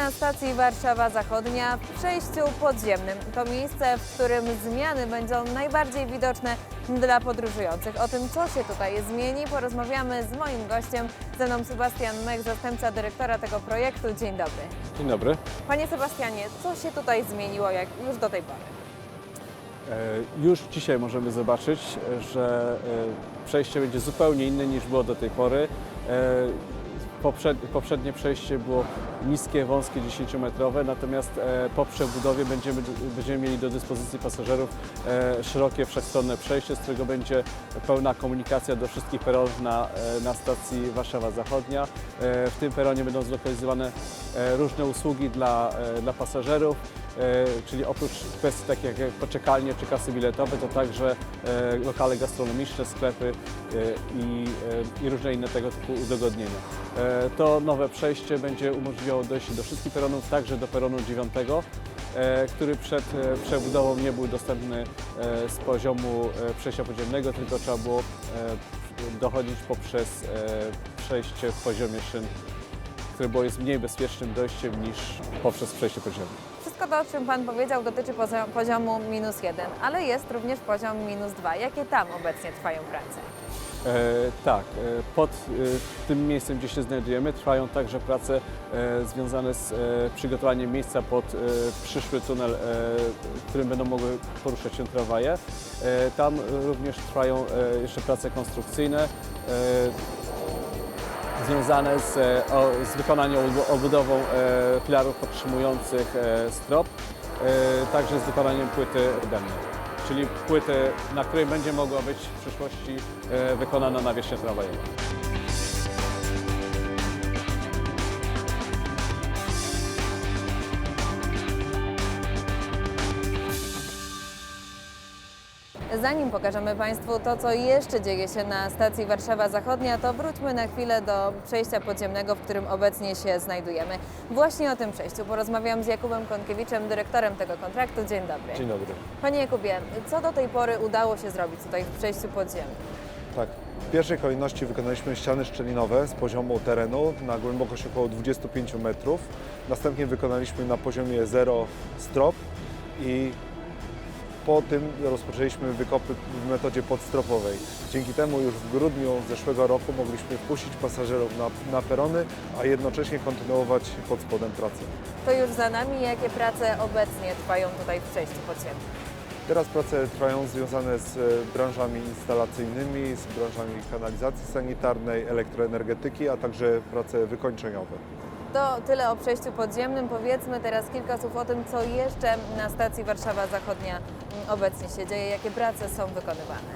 Na stacji Warszawa Zachodnia w przejściu podziemnym. To miejsce, w którym zmiany będą najbardziej widoczne dla podróżujących. O tym, co się tutaj zmieni, porozmawiamy z moim gościem, ze mną Sebastian Mech, zastępca dyrektora tego projektu. Dzień dobry. Dzień dobry. Panie Sebastianie, co się tutaj zmieniło jak już do tej pory? E, Już dzisiaj możemy zobaczyć, e, że e, przejście będzie zupełnie inne niż było do tej pory. Poprzed- Poprzednie przejście było niskie, wąskie, 10-metrowe, natomiast e, po przebudowie będziemy, będziemy mieli do dyspozycji pasażerów e, szerokie, wszechstronne przejście, z którego będzie pełna komunikacja do wszystkich peronów na, e, na stacji Warszawa Zachodnia. W tym peronie będą zlokalizowane różne usługi dla, dla pasażerów. E, czyli oprócz kwestii takich jak poczekalnie czy kasy biletowe, to także e, lokale gastronomiczne, sklepy e, i, i różne inne tego typu udogodnienia. To nowe przejście będzie umożliwiało dojście do wszystkich peronów, także do peronu 9, e, który przed przebudową nie był dostępny z poziomu przejścia podziemnego, tylko trzeba było dochodzić poprzez przejście w poziomie szyn, które było jest mniej bezpiecznym dojściem niż poprzez przejście podziemne. Wszystko to, o czym Pan powiedział, dotyczy poziomu minus jeden, ale jest również poziom minus dwa. Jakie tam obecnie trwają prace? E, tak, e, pod e, tym miejscem, gdzie się znajdujemy, trwają także prace e, związane z e, przygotowaniem miejsca pod e, przyszły tunel, e, którym będą mogły poruszać się tramwaje. E, tam również trwają e, jeszcze prace konstrukcyjne. E, związane z, e, z wykonaniem obu- obudową e, filarów podtrzymujących e, strop, także z wykonaniem płyty dennej, czyli płyty, na której będzie mogła być w przyszłości wykonana nawierzchnia tramwajowa. Zanim pokażemy Państwu to, co jeszcze dzieje się na stacji Warszawa Zachodnia, to wróćmy na chwilę do przejścia podziemnego, w którym obecnie się znajdujemy. Właśnie o tym przejściu porozmawiam z Jakubem Konkiewiczem, dyrektorem tego kontraktu. Dzień dobry. Dzień dobry. Panie Jakubie, co do tej pory udało się zrobić tutaj w przejściu podziemnym? Tak. W pierwszej kolejności wykonaliśmy ściany szczelinowe z poziomu terenu na głębokość około 25 metrów. Następnie wykonaliśmy na poziomie 0 strop i po tym rozpoczęliśmy wykopy w metodzie podstropowej. Dzięki temu już w grudniu zeszłego roku mogliśmy wpuścić pasażerów na, na perony, a jednocześnie kontynuować pod spodem pracę. To już za nami. Jakie prace obecnie trwają tutaj w przejściu podziemnym? Teraz prace trwają związane z e, branżami instalacyjnymi, z branżami kanalizacji sanitarnej, elektroenergetyki, a także prace wykończeniowe. To tyle o przejściu podziemnym. Powiedzmy teraz kilka słów o tym, co jeszcze na stacji Warszawa Zachodnia obecnie się dzieje, jakie prace są wykonywane.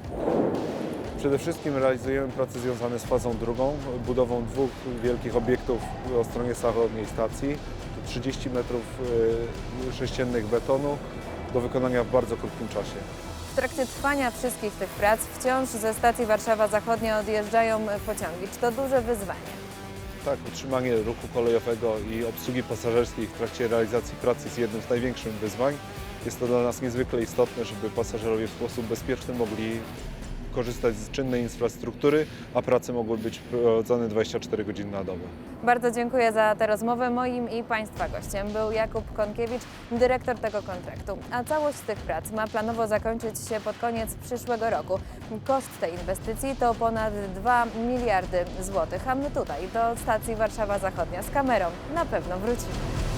Przede wszystkim realizujemy prace związane z fazą drugą, budową dwóch wielkich obiektów o stronie zachodniej stacji, 30 metrów e, sześciennych betonu do wykonania w bardzo krótkim czasie. W trakcie trwania wszystkich tych prac wciąż ze stacji Warszawa Zachodnia odjeżdżają pociągi. Czy to duże wyzwanie? Tak, utrzymanie ruchu kolejowego i obsługi pasażerskiej w trakcie realizacji pracy jest jednym z największych wyzwań. Jest to dla nas niezwykle istotne, żeby pasażerowie w sposób bezpieczny mogli korzystać z czynnej infrastruktury, a prace mogły być prowadzone 24 godziny na dobę. Bardzo dziękuję za tę rozmowę. Moim i Państwa gościem był Jakub Konkiewicz, dyrektor tego kontraktu. A całość tych prac ma planowo zakończyć się pod koniec przyszłego roku. Koszt tej inwestycji to ponad 2 miliardy złotych, a my tutaj do stacji Warszawa Zachodnia z kamerą na pewno wrócimy.